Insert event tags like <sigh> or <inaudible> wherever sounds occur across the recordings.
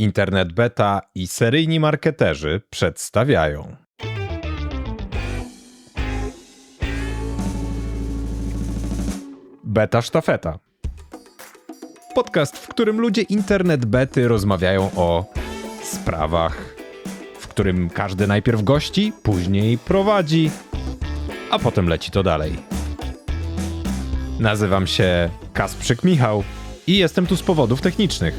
Internet Beta i seryjni marketerzy przedstawiają. Beta Sztafeta. Podcast, w którym ludzie internet bety rozmawiają o sprawach, w którym każdy najpierw gości, później prowadzi, a potem leci to dalej. Nazywam się Kasprzyk Michał i jestem tu z powodów technicznych.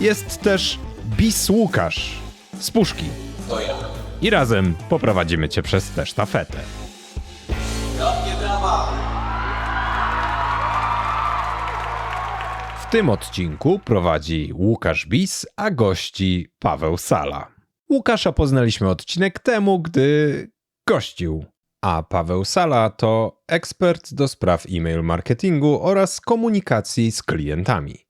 Jest też Bis Łukasz z Puszki. To ja. I razem poprowadzimy cię przez tę sztafetę. W tym odcinku prowadzi Łukasz Bis, a gości Paweł Sala. Łukasza poznaliśmy odcinek temu, gdy gościł, a Paweł Sala to ekspert do spraw e-mail marketingu oraz komunikacji z klientami.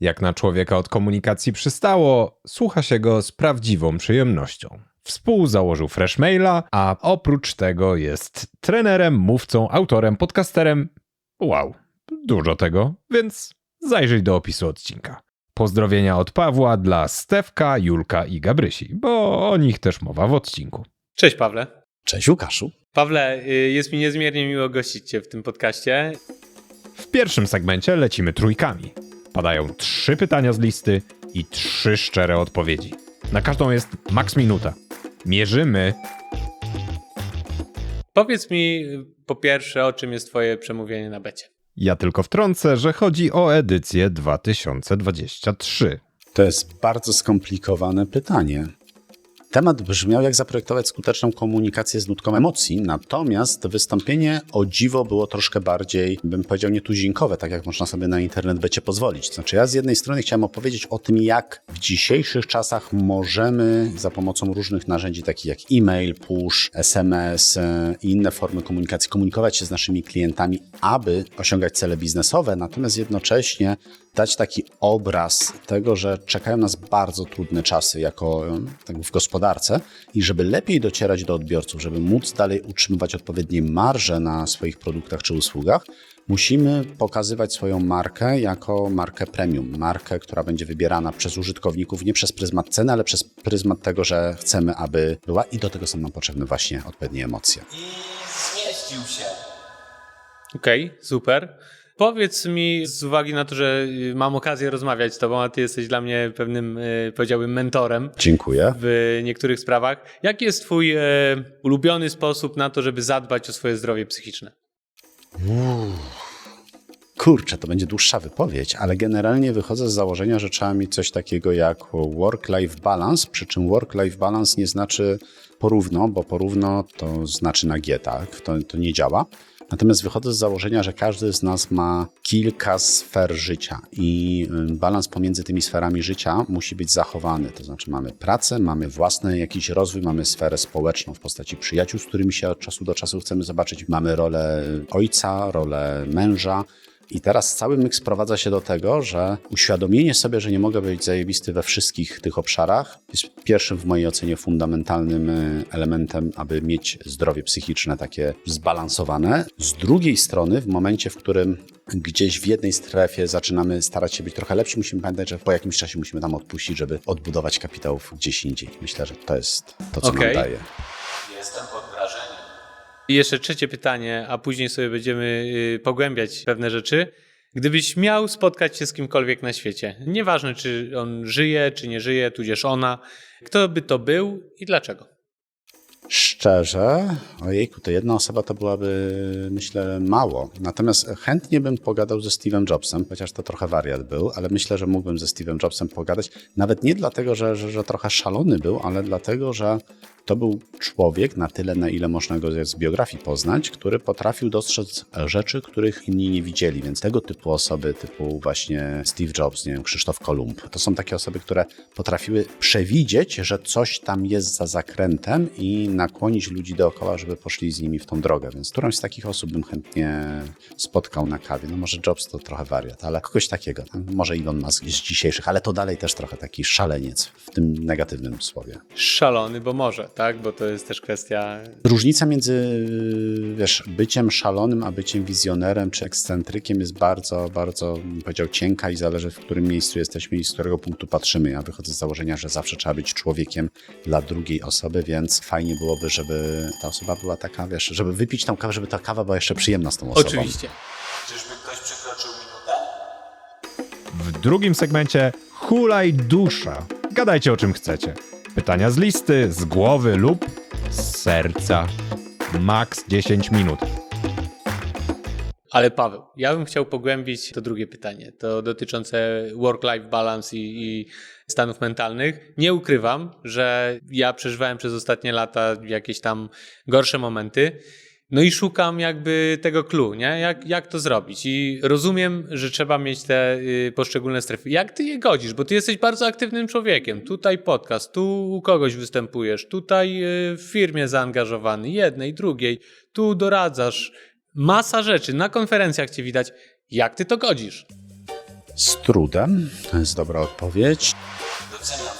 Jak na człowieka od komunikacji przystało, słucha się go z prawdziwą przyjemnością. Współzałożył Freshmaila, a oprócz tego jest trenerem, mówcą, autorem, podcasterem. Wow, dużo tego, więc zajrzyj do opisu odcinka. Pozdrowienia od Pawła dla Stewka, Julka i Gabrysi, bo o nich też mowa w odcinku. Cześć Pawle. Cześć Łukaszu. Pawle, y, jest mi niezmiernie miło gościć Cię w tym podcaście. W pierwszym segmencie lecimy trójkami. Padają trzy pytania z listy i trzy szczere odpowiedzi. Na każdą jest maks minuta. Mierzymy. Powiedz mi po pierwsze, o czym jest Twoje przemówienie na becie. Ja tylko wtrącę, że chodzi o edycję 2023. To jest bardzo skomplikowane pytanie. Temat brzmiał, jak zaprojektować skuteczną komunikację z nutką emocji, natomiast wystąpienie o dziwo było troszkę bardziej, bym powiedział, nietuzinkowe, tak jak można sobie na internet becie pozwolić. Znaczy, ja z jednej strony chciałem opowiedzieć o tym, jak w dzisiejszych czasach możemy za pomocą różnych narzędzi, takich jak e-mail, push, SMS e, i inne formy komunikacji, komunikować się z naszymi klientami, aby osiągać cele biznesowe, natomiast jednocześnie dać taki obraz tego, że czekają nas bardzo trudne czasy jako tak w gospodarce i żeby lepiej docierać do odbiorców, żeby móc dalej utrzymywać odpowiednie marże na swoich produktach czy usługach, musimy pokazywać swoją markę jako markę premium, markę, która będzie wybierana przez użytkowników nie przez pryzmat ceny, ale przez pryzmat tego, że chcemy, aby była i do tego są nam potrzebne właśnie odpowiednie emocje. I zmieścił się. Okej, super. Powiedz mi, z uwagi na to, że y, mam okazję rozmawiać z Tobą, a Ty jesteś dla mnie pewnym, y, powiedziałbym, mentorem Dziękuję. w niektórych sprawach. Jaki jest Twój ulubiony sposób na to, żeby zadbać o swoje zdrowie psychiczne? Kurczę, to będzie dłuższa wypowiedź, ale generalnie wychodzę z założenia, że trzeba mieć coś takiego jak work-life balance, przy czym work-life balance nie znaczy porówno, bo porówno to znaczy na G, tak? To, to nie działa. Natomiast wychodzę z założenia, że każdy z nas ma kilka sfer życia i y, balans pomiędzy tymi sferami życia musi być zachowany. To znaczy mamy pracę, mamy własny jakiś rozwój, mamy sferę społeczną w postaci przyjaciół, z którymi się od czasu do czasu chcemy zobaczyć. Mamy rolę ojca, rolę męża. I teraz cały myk sprowadza się do tego, że uświadomienie sobie, że nie mogę być zajebisty we wszystkich tych obszarach, jest pierwszym w mojej ocenie fundamentalnym y, elementem, aby mieć zdrowie psychiczne takie zbalansowane. Z drugiej strony, w momencie, w którym gdzieś w jednej strefie zaczynamy starać się być trochę lepsi, musimy pamiętać, że po jakimś czasie musimy tam odpuścić, żeby odbudować kapitałów gdzieś indziej. Myślę, że to jest to, co Okej. nam daje. Jestem pod wrażeniem. I jeszcze trzecie pytanie, a później sobie będziemy y, pogłębiać pewne rzeczy. Gdybyś miał spotkać się z kimkolwiek na świecie, nieważne czy on żyje, czy nie żyje, tudzież ona, kto by to był i dlaczego? Szczerze, ojejku, to jedna osoba to byłaby, myślę, mało. Natomiast chętnie bym pogadał ze Steve'em Jobsem, chociaż to trochę wariat był, ale myślę, że mógłbym ze Steve'em Jobsem pogadać. Nawet nie dlatego, że, że, że trochę szalony był, ale dlatego, że to był człowiek na tyle, na ile można go z biografii poznać, który potrafił dostrzec rzeczy, których inni nie widzieli. Więc tego typu osoby, typu właśnie Steve Jobs, nie wiem, Krzysztof Kolumb, to są takie osoby, które potrafiły przewidzieć, że coś tam jest za zakrętem i nakłonić ludzi dookoła, żeby poszli z nimi w tą drogę. Więc którąś z takich osób bym chętnie spotkał na kawie. No może Jobs to trochę wariat, ale kogoś takiego. Może Elon Musk z dzisiejszych, ale to dalej też trochę taki szaleniec w tym negatywnym słowie. Szalony, bo może, tak? Bo to jest też kwestia. Różnica między wiesz, byciem szalonym, a byciem wizjonerem czy ekscentrykiem jest bardzo, bardzo, bym powiedział, cienka i zależy w którym miejscu jesteśmy i z którego punktu patrzymy. Ja wychodzę z założenia, że zawsze trzeba być człowiekiem dla drugiej osoby, więc fajnie byłoby, żeby ta osoba była taka, wiesz, żeby wypić tą kawę, żeby ta kawa była jeszcze przyjemna z tą osobą. Oczywiście. Czyżby ktoś przekroczył minutę? W drugim segmencie hulaj dusza. Gadajcie o czym chcecie. Pytania z listy, z głowy lub z serca. Max 10 minut. Ale Paweł, ja bym chciał pogłębić to drugie pytanie, to dotyczące work-life balance i, i stanów mentalnych. Nie ukrywam, że ja przeżywałem przez ostatnie lata jakieś tam gorsze momenty. No i szukam jakby tego clue, nie? Jak, jak to zrobić? I rozumiem, że trzeba mieć te y, poszczególne strefy. Jak ty je godzisz? Bo ty jesteś bardzo aktywnym człowiekiem. Tutaj podcast, tu u kogoś występujesz, tutaj y, w firmie zaangażowany, jednej, drugiej, tu doradzasz. Masa rzeczy, na konferencjach cię widać. Jak ty to godzisz? Z trudem, to jest dobra odpowiedź. Doceniam.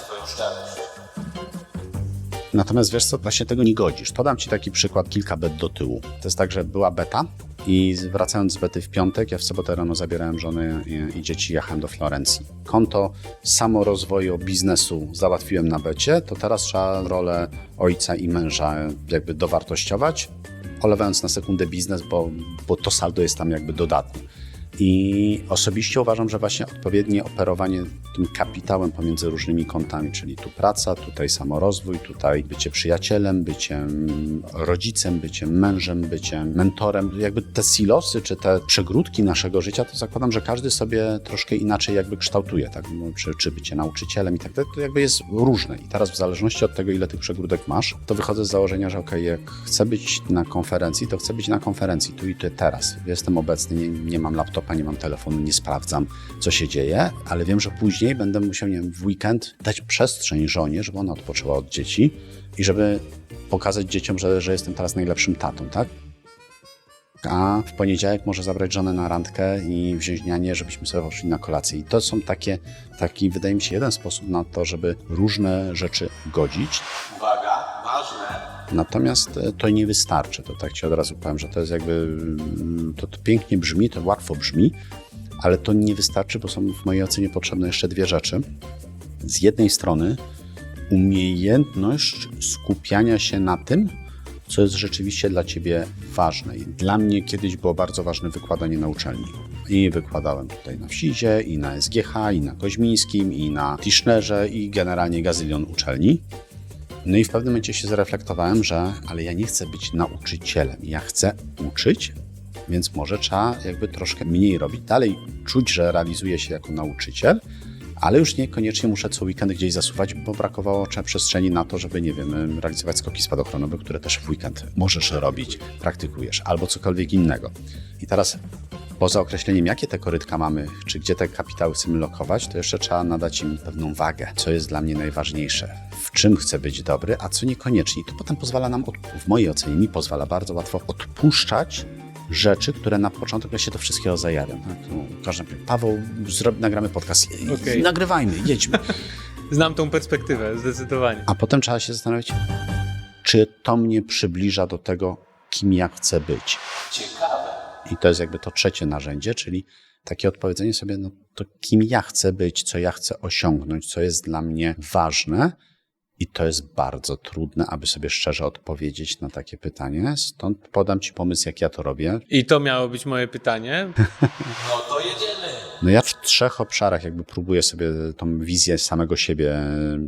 Natomiast wiesz co, właśnie tego nie godzisz. To dam ci taki przykład kilka bet do tyłu. To jest tak, że była beta i wracając z bety w piątek, ja w sobotę rano zabierałem żonę i, i dzieci, jechałem do Florencji. Konto samorozwoju biznesu załatwiłem na becie, to teraz trzeba rolę ojca i męża jakby dowartościować, olewając na sekundę biznes, bo, bo to saldo jest tam jakby dodatnie. I osobiście uważam, że właśnie odpowiednie operowanie tym kapitałem pomiędzy różnymi kątami, czyli tu praca, tutaj samorozwój, tutaj bycie przyjacielem, byciem rodzicem, byciem mężem, byciem mentorem, jakby te silosy czy te przegródki naszego życia, to zakładam, że każdy sobie troszkę inaczej jakby kształtuje, tak? No, czy, czy bycie nauczycielem i tak dalej, to jakby jest różne. I teraz w zależności od tego, ile tych przegródek masz, to wychodzę z założenia, że okej, jak chcę być na konferencji, to chcę być na konferencji tu i tu teraz. Jestem obecny, nie, nie mam laptopa, nie mam telefonu, nie sprawdzam, co się dzieje, ale wiem, że później będę musiał, nie wiem, w weekend dać przestrzeń żonie, żeby ona odpoczęła od dzieci i żeby pokazać dzieciom, że, że jestem teraz najlepszym tatą, tak? A w poniedziałek może zabrać żonę na randkę i wziąć nianię, żebyśmy sobie poszli na kolację. I to są takie, taki, wydaje mi się, jeden sposób na to, żeby różne rzeczy godzić. Uwaga. Natomiast e, to nie wystarczy. To tak ci od razu powiem, że to jest jakby. mm, To, to pięknie brzmi, to łatwo brzmi, ale to nie wystarczy, bo są w mojej ocenie potrzebne jeszcze dwie rzeczy. Z jednej strony umiejętność skupiania się na tym, co jest rzeczywiście dla ciebie ważne. I dla mnie kiedyś było bardzo ważne wykładanie na uczelni. I wykładałem tutaj na WSIZie, i na SGH, i na Koźmińskim, i na Tischnerze, i generalnie gazylion uczelni. No i w pewnym momencie się zreflektowałem, że ale ja nie chcę być nauczycielem, ja chcę uczyć, więc może trzeba jakby troszkę mniej robić. Dalej czuć, że realizuję się jako nauczyciel, ale już niekoniecznie muszę co weekend gdzieś zasuwać, bo brakowało przestrzeni na to, żeby, nie wiem, realizować skoki spadochronowe, które też w weekend możesz robić, praktykujesz, albo cokolwiek innego. I teraz poza określeniem, jakie te korytka mamy, czy gdzie te kapitały chcemy lokować, to jeszcze trzeba nadać im pewną wagę, co jest dla mnie najważniejsze, czym chcę być dobry, a co niekoniecznie. I to potem pozwala nam, w mojej ocenie, mi pozwala bardzo łatwo odpuszczać rzeczy, które na początku ja się do wszystkiego zajawiam. Tak? No, każdy Paweł, zrob, nagramy podcast. I Nagrywajmy, jedźmy. <laughs> Znam tą perspektywę, zdecydowanie. A potem trzeba się zastanowić, czy to mnie przybliża do tego, kim ja chcę być. Ciekawe. I to jest jakby to trzecie narzędzie, czyli takie odpowiedzenie sobie, no to kim ja chcę być, co ja chcę osiągnąć, co jest dla mnie ważne. I to jest bardzo trudne, aby sobie szczerze odpowiedzieć na takie pytanie. Stąd podam Ci pomysł, jak ja to robię. I to miało być moje pytanie. <laughs> No to jedziemy. No ja w trzech obszarach jakby próbuję sobie tą wizję samego siebie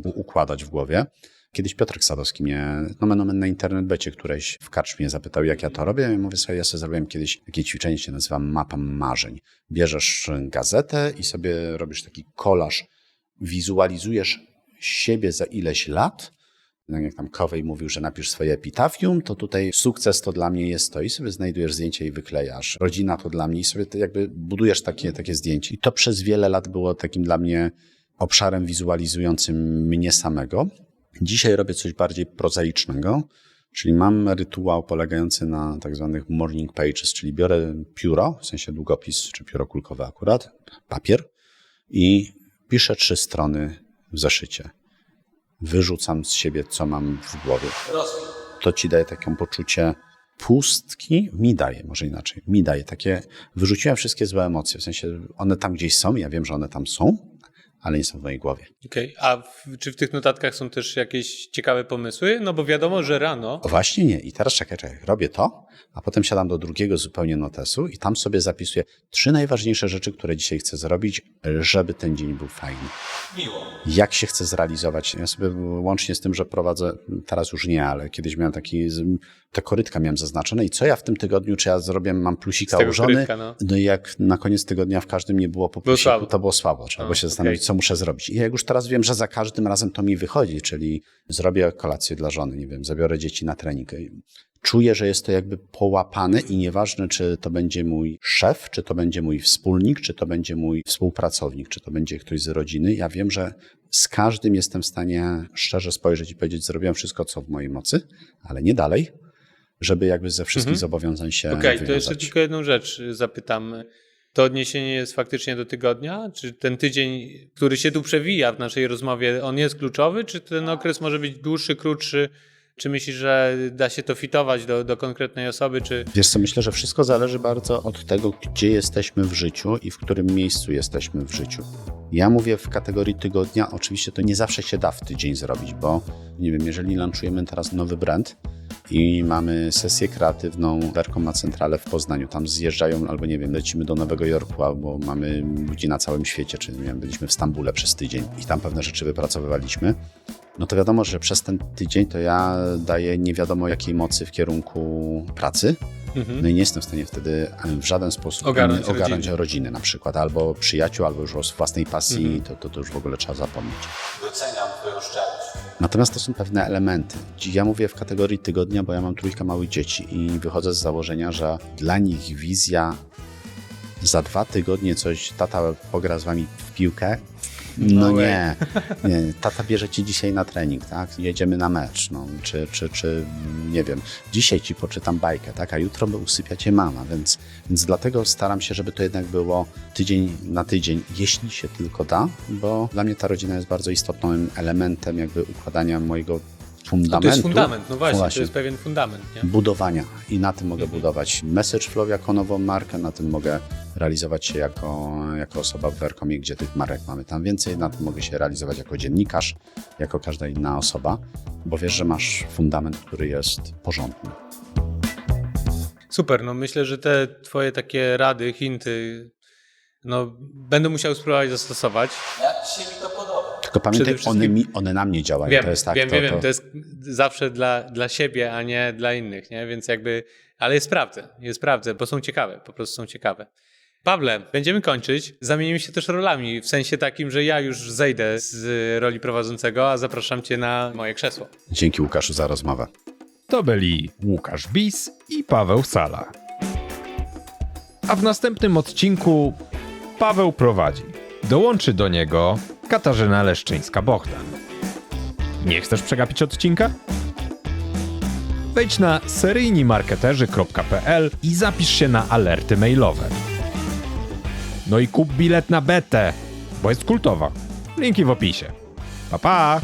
u- układać w głowie. Kiedyś Piotrek Sadowski mnie, nomen omen na internet becie któreś w karczmie zapytał, jak ja to robię. Ja mówię sobie, ja sobie zrobiłem kiedyś takie ćwiczenie, się nazywa mapa marzeń. Bierzesz gazetę i sobie robisz taki kolaż, wizualizujesz siebie za ileś lat, tak jak tam Kowej mówił, że napisz swoje epitafium, to tutaj sukces to dla mnie jest to i sobie znajdujesz zdjęcie i wyklejasz. Rodzina to dla mnie i sobie jakby budujesz takie, takie zdjęcie. I to przez wiele lat było takim dla mnie obszarem wizualizującym mnie samego. Dzisiaj robię coś bardziej prozaicznego, czyli mam rytuał polegający na tak zwanych morning pages, czyli biorę pióro, w sensie długopis czy pióro kulkowe akurat, papier i piszę trzy strony w zeszycie. wyrzucam z siebie, co mam w głowie. To ci daje takie poczucie pustki, mi daje, może inaczej, mi daje takie, wyrzuciłem wszystkie złe emocje, w sensie one tam gdzieś są, ja wiem, że one tam są, ale nie są w mojej głowie. Okej, a w, czy w tych notatkach są też jakieś ciekawe pomysły? No bo wiadomo, że rano O, właśnie nie. I teraz czekaj, czekaj. Robię to, a potem siadam do drugiego zupełnie notesu i tam sobie zapisuję trzy najważniejsze rzeczy, które dzisiaj chcę zrobić, żeby ten dzień był fajny. Miło. Jak się chcę zrealizować? Ja sobie łącznie z tym, że prowadzę, teraz już nie, ale kiedyś miałem taki, te korytka miałem zaznaczone i co ja w tym tygodniu, czy ja zrobię, mam plusika ułożony. korytka, no. no. i jak na koniec tygodnia w każdym nie było po Było plusiku, słabo. to było słabo. Trzeba A, było się zastanowić, okej. co muszę zrobić. I jak już teraz wiem, że za każdym razem to mi wychodzi, czyli zrobię kolację dla żony, nie wiem, zabiorę dzieci na trening. Czuję, że jest to jakby połapane i nieważne, czy to będzie mój szef, czy to będzie mój wspólnik, czy to będzie mój współpracownik, czy to będzie ktoś z rodziny. Ja wiem, że z każdym jestem w stanie szczerze spojrzeć i powiedzieć, zrobiłem wszystko, co w mojej mocy, ale nie dalej, żeby jakby ze wszystkich Mhm. zobowiązań się Okej, to wywiązać. jeszcze tylko jedną rzecz zapytam. To odniesienie jest faktycznie do tygodnia? Czy ten tydzień, który się tu przewija w naszej rozmowie, on jest kluczowy? Czy ten okres może być dłuższy, krótszy? Czy myślisz, że da się to fitować do, do konkretnej osoby? Czy Wiesz co, myślę, że wszystko zależy bardzo od tego, gdzie jesteśmy w życiu i w którym miejscu jesteśmy w życiu. Ja mówię w kategorii tygodnia, oczywiście to nie zawsze się da w tydzień zrobić, bo nie wiem, jeżeli launchujemy teraz nowy brand i mamy sesję kreatywną Werką na centralę w Poznaniu, tam zjeżdżają albo nie wiem, lecimy do Nowego Jorku albo mamy ludzi na całym świecie, czy nie wiem, byliśmy w Stambule przez tydzień i tam pewne rzeczy wypracowywaliśmy, no to wiadomo, że przez ten tydzień to ja daję nie wiadomo jakiej mocy w kierunku pracy, Mhm. no i nie jestem w stanie wtedy w żaden sposób Ogarnąć ogarnąć rodziny. rodziny. na przykład, albo przyjaciół, albo już o własnej pasji, Mhm. to, to, to już w ogóle trzeba zapomnieć. Doceniam Twoją szczerość. Natomiast to są pewne elementy. Ja mówię w kategorii tygodnia, bo ja mam trójkę małych dzieci i wychodzę z założenia, że dla nich wizja za dwa tygodnie coś, tata pogra z wami w piłkę. No No nie, nie, tata bierze cię dzisiaj na trening, tak? Jedziemy na mecz, no, czy, czy, czy nie wiem, dzisiaj ci poczytam bajkę, tak? A jutro usypia cię mama, więc, więc dlatego staram się, żeby to jednak było tydzień na tydzień, jeśli się tylko da, bo dla mnie ta rodzina jest bardzo istotnym elementem jakby układania mojego fundamentu. No to jest fundament, no właśnie, Właśnie. to jest pewien fundament. Nie? budowania i na tym mogę budować Message Flow jako nową markę, na tym mogę realizować się jako, jako osoba w Werkomie, gdzie tych marek mamy tam więcej, na tym mogę się realizować jako dziennikarz, jako każda inna osoba, bo wiesz, że masz fundament, który jest porządny. Super, no myślę, że te twoje takie rady, hinty, no będę musiał spróbować zastosować. Się mi to? Tylko pamiętaj, wszystkim- one, mi, one na mnie działają. Wiem, to jest tak, wiem, to, wiem, to, to jest zawsze dla, dla siebie, a nie dla innych, nie? Więc jakby, ale jest sprawdzę, jest sprawdzę, bo są ciekawe, po prostu są ciekawe. Pawle, będziemy kończyć. Zamienimy się też rolami, w sensie takim, że ja już zejdę z roli prowadzącego, a zapraszam cię na moje krzesło. Dzięki Łukaszu za rozmowę. To byli Łukasz Bis i Paweł Sala. A w następnym odcinku Paweł prowadzi. Dołączy do niego Katarzyna Leszczyńska-Bohdan. Nie chcesz przegapić odcinka? Wejdź na seryjnimarketerzy.pl i zapisz się na alerty mailowe. No i kup bilet na betę, bo jest kultowa. Linki w opisie. Pa pa!